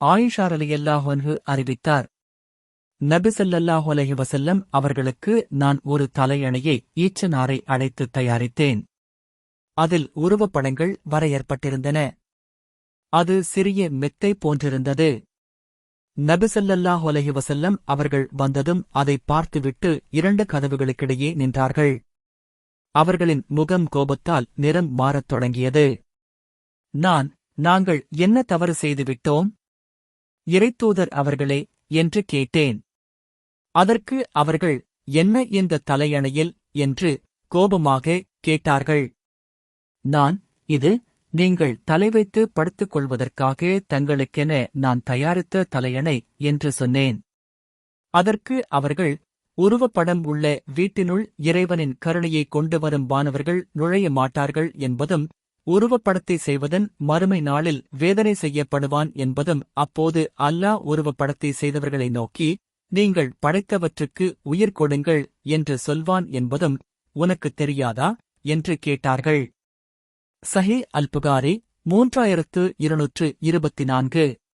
ஆயிஷார் அலியல்லாஹொன்ஹு அறிவித்தார். நபிசல்லாஹு அலைஹி வசல்லம் அவர்களுக்கு நான் ஒரு தலையணையை ஈச்சனாரை அழைத்து தயாரித்தேன். அதில் உருவப்படங்கள் வரையற்பட்டிருந்தன அது சிறிய மெத்தை போன்றிருந்தது. நபிசல்லாஹு அலைஹி வசல்லம் அவர்கள் வந்ததும் அதை பார்த்துவிட்டு இரண்டு கதவுகளுக்கிடையே நின்றார்கள். அவர்களின் முகம் கோபத்தால் நிறம் மாறத் தொடங்கியது. நான் நாங்கள் என்ன தவறு செய்துவிட்டோம்? இறைத்தூதர் அவர்களே என்று கேட்டேன். அதற்கு அவர்கள் என்ன இந்த தலையணையில்? என்று கோபமாக கேட்டார்கள். நான் இது நீங்கள் தலை வைத்து படுத்துக் கொள்வதற்காக தங்களுக்கென நான் தயாரித்த தலையணை என்று சொன்னேன். அதற்கு அவர்கள் உருவப்படம் உள்ள வீட்டினுள் இறைவனின் கருணையை கொண்டு வரும் மாணவர்கள் நுழைய மாட்டார்கள் என்பதும் உருவப்படத்தை செய்வதன் மறுமை நாளில் வேதனை செய்யப்படுவான் என்பதும் அப்போது அல்லாஹ் உருவப்படத்தை செய்தவர்களை நோக்கி நீங்கள் படைத்தவற்றுக்கு உயிர் கொடுங்கள் என்று சொல்வான் என்பதும் உனக்குத் தெரியாதா? என்று கேட்டார்கள். சஹி அல்புகாரி மூன்றாயிரத்து இருநூற்று இருபத்தி நான்கு